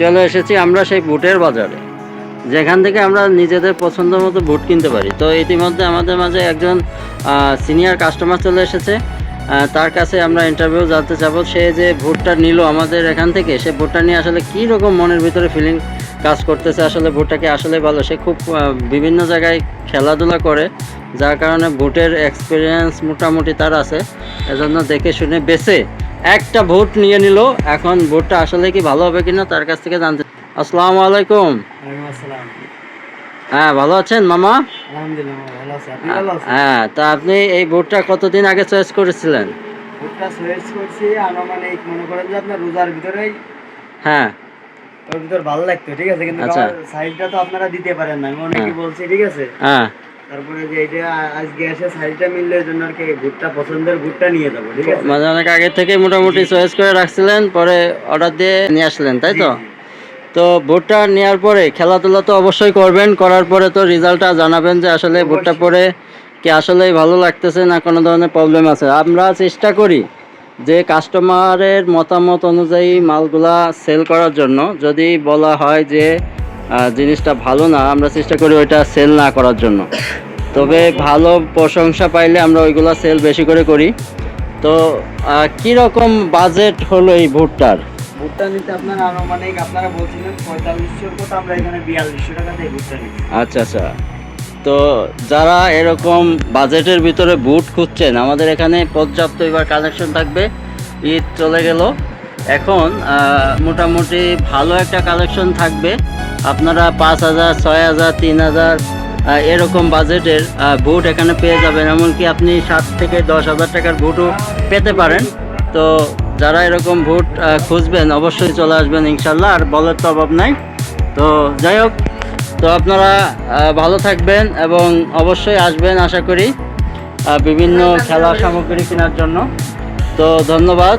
চলে এসেছি আমরা সেই বুটের বাজারে, যেখান থেকে আমরা নিজেদের পছন্দ মতো বুট কিনতে পারি। তো ইতিমধ্যে আমাদের মাঝে একজন সিনিয়র কাস্টমার চলে এসেছে তার কাছে আমরা ইন্টারভিউ জানতে চাব সে যে ভুটটা নিল আমাদের এখান থেকে, সে ভুটটা নিয়ে আসলে কী রকম মনের ভিতরে ফিলিং কাজ করতেছে, আসলে ভুটটাকে আসলে ভালো? সে খুব বিভিন্ন জায়গায় খেলাধুলা করে, যার কারণে ভুটের এক্সপিরিয়েন্স মোটামুটি তার আছে। এজন্য দেখে শুনে বেছে একটা ভোট নিয়ে নিল। এখন ভোটটা আসলে কি ভালো হবে কিনা তার কাছ থেকে জানতে আসসালামু আলাইকুম। হ্যাঁ ভালো আছেন মামা? আছেন? হ্যাঁ তা আপনি এই ভোটটা কতদিন আগে চয়েস করেছিলেন? ভুট্টা সোয়েস করছি আনুমানিক মনে করেন যে আপনার রোজার ভিতরেই। হ্যাঁ। ওর ভিতর ভালো লাগতো ঠিক আছে? কিন্তু আচ্ছা। সাইজটা তো আপনারা দিতে পারেন না। আমি অনেকই হ্যাঁ। বলছি ঠিক আছে? হ্যাঁ। তারপরে যে এটা আজকে এসে সাইজটা মিললে এর জন্য আর কি ভুট্টা পছন্দের ভুট্টা নিয়ে যাব ঠিক আছে? মানে অনেক আগে থেকে মোটামুটি চয়েস করে রাখছিলেন পরে অর্ডার দিয়ে নিয়ে আসলেন তাই তো। তো ভোটটা নেওয়ার পরে খেলাধুলা তো অবশ্যই করবেন করার পরে তো রেজাল্টটা জানাবেন যে আসলে ভোটটা পরে কি ভালো লাগতেছে না কোনো ধরনের প্রবলেম আছে। আমরা চেষ্টা করি যে কাস্টমারের মতামত অনুযায়ী মালগুলা সেল করার জন্য। যদি বলা হয় যে জিনিসটা ভালো না আমরা চেষ্টা করি ওইটা সেল না করার জন্য। তবে ভালো প্রশংসা পাইলে আমরা ওইগুলো সেল বেশি করে করি। তো কীরকম বাজেট হলো এই ভুট্টার? ভুট্টা নিতে আপনার আনুমানিক আপনারা বলছিলেন পঁয়তাল্লিশশোর আমরা এখানে বিয়াল্লিশশো টাকা দিয়ে ভুট্টা নিচ্ছি। আচ্ছা আচ্ছা। তো যারা এরকম বাজেটের ভিতরে বুট খুঁজছেন আমাদের এখানে পর্যাপ্ত এবার কালেকশন থাকবে। ঈদ চলে গেল। এখন মোটামুটি ভালো একটা কালেকশন থাকবে। আপনারা পাঁচ হাজার ছয় হাজার তিন হাজার এরকম বাজেটের বুট এখানে পেয়ে যাবেন। এমনকি আপনি সাত থেকে দশ হাজার টাকার বুটও পেতে পারেন। তো যারা এরকম আহ, খুঁজবেন অবশ্যই চলে আসবেন ইনশাল্লাহ আর বলার তো অভাব নাই। তো যাই হোক তো আপনারা ভালো থাকবেন এবং অবশ্যই আসবেন আশা করি বিভিন্ন খেলা সামগ্রী কেনার জন্য। তো ধন্যবাদ।